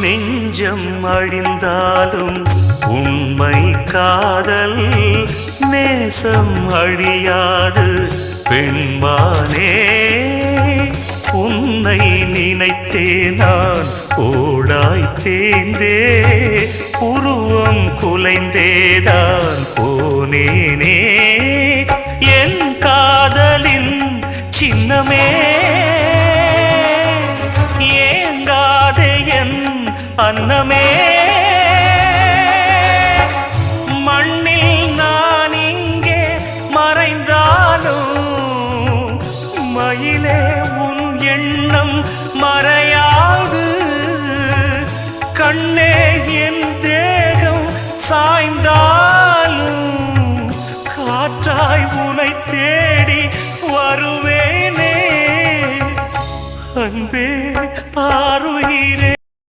நெஞ்சம் அழிந்தாலும் உண்மை காதல் நேசம் அழியாது. பெண்மானே உன்னை நினைத்தே நான் ஓடாய் தேந்தே உருவம் குலைந்தேதான் போனேனே. என் காதலின் சின்னமே அன்னமே. மண்ணில் நான் இங்கே மறைந்தாலும் மயிலே உன் எண்ணம் மறையாது. கண்ணே என் தேகம் சாய்ந்தாலும் காற்றாய் உனை தேடி வருவேனே. அன்பே ஆறுயிரே.